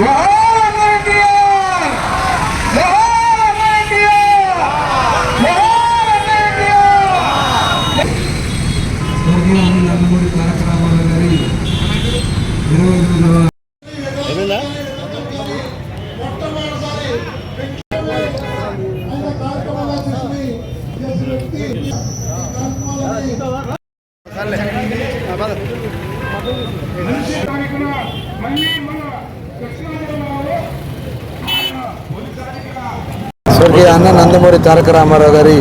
జోహార్ ఎన్టీఆర్ జోహార్ ఎన్టీఆర్ జోహార్ ఎన్టీఆర్ స్వర్గీయ నందమూరి తారక రామారావు గారి ఇరవై ఎనిమిదవ స్వర్గీయ అన్న నందమూరి తారక రామారావు గారి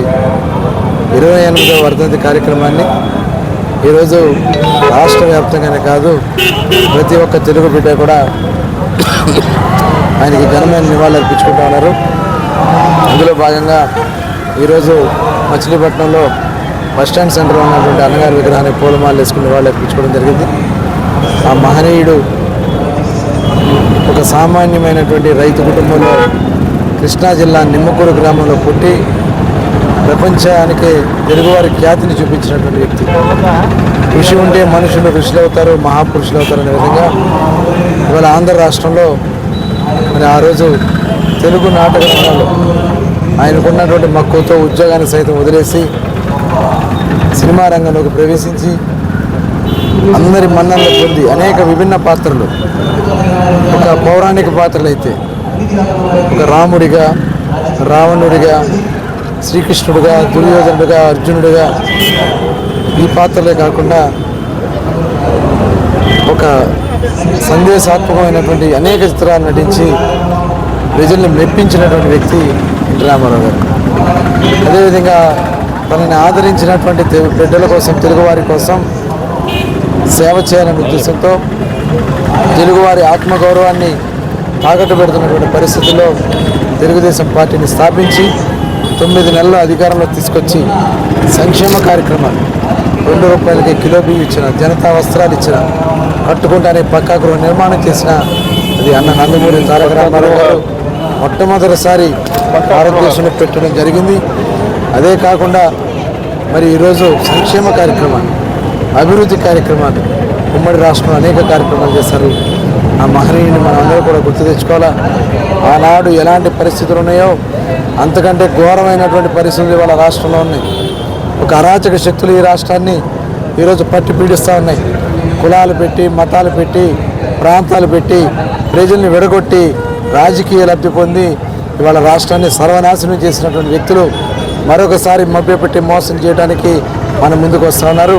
ఇరవై ఎనిమిదవ వర్ధంతి కార్యక్రమాన్ని ఈరోజు రాష్ట్ర వ్యాప్తంగానే కాదు ప్రతి ఒక్క తెలుగు బిడ్డ కూడా ఆయనకి ఘనమైన నివాళులు అర్పించుకుంటా ఉన్నారు. అందులో భాగంగా ఈరోజు మచిలీపట్నంలో బస్టాండ్ సెంటర్లో ఉన్నటువంటి అన్నగారి విగ్రహాన్ని పూలమాలు వేసుకుని నివాళులు అర్పించుకోవడం జరిగింది. ఆ మహనీయుడు ఒక సామాన్యమైనటువంటి రైతు కుటుంబంలో కృష్ణా జిల్లా నిమ్మకూరు గ్రామంలో పుట్టి ప్రపంచానికి తెలుగువారి ఖ్యాతిని చూపించినటువంటి వ్యక్తి. కృషి ఉంటే మనుషులు ఋషులు అవుతారు మహాపురుషులు అవుతారు అనే విధంగా ఇవాళ ఆంధ్ర రాష్ట్రంలో మరి ఆ రోజు తెలుగు నాటక రంగంలో ఆయనకున్నటువంటి మక్కువతో ఉద్యోగాన్ని సైతం వదిలేసి సినిమా రంగంలోకి ప్రవేశించి అందరి మన్ననలు పొంది అనేక విభిన్న పాత్రలు. ఒక పౌరాణిక పాత్రలు అయితే రాముడిగా రావణుడిగా శ్రీకృష్ణుడిగా దుర్యోధనుడిగా అర్జునుడిగా ఈ పాత్రలే కాకుండా ఒక సందేశాత్మకమైనటువంటి అనేక చిత్రాలు నటించి ప్రజల్ని మెప్పించినటువంటి వ్యక్తి రామారావు గారు. అదేవిధంగా తనని ఆదరించినటువంటి బిడ్డల కోసం తెలుగువారి కోసం సేవ చేయాలనే ఉద్దేశంతో తెలుగువారి ఆత్మగౌరవాన్ని తాకట్టు పెడుతున్నటువంటి పరిస్థితుల్లో తెలుగుదేశం పార్టీని స్థాపించి తొమ్మిది నెలల అధికారంలో తీసుకొచ్చి సంక్షేమ కార్యక్రమాలు. రెండు రూపాయలకి కిలో బియ్యం ఇచ్చిన జనతా వస్త్రాలు ఇచ్చిన కట్టుకుంటానే పక్కా గృహ నిర్మాణం చేసిన అది అన్న నందమూరి తారక రామారావు గారు మొట్టమొదటిసారి భారతదేశంలో పెట్టడం జరిగింది. అదే కాకుండా మరి ఈరోజు సంక్షేమ కార్యక్రమాలు అభివృద్ధి కార్యక్రమాలు ఉమ్మడి రాష్ట్రంలో అనేక కార్యక్రమాలు చేశారు. ఆ మహనీయుని మనం అందరూ కూడా గుర్తు తెచ్చుకోవాలా? ఆనాడు ఎలాంటి పరిస్థితులు ఉన్నాయో అంతకంటే ఘోరమైనటువంటి పరిస్థితులు ఇవాళ రాష్ట్రంలో ఉన్నాయి. ఒక అరాచక శక్తులు ఈ రాష్ట్రాన్ని ఈరోజు పట్టి పీడిస్తూ ఉన్నాయి. కులాలు పెట్టి మతాలు పెట్టి ప్రాంతాలు పెట్టి ప్రజల్ని విడగొట్టి రాజకీయ లబ్ధి పొంది ఇవాళ రాష్ట్రాన్ని సర్వనాశనం చేసినటువంటి వ్యక్తులు మరొకసారి మభ్యపెట్టి మోసం చేయడానికి మన ముందుకు వస్తూ ఉన్నారు.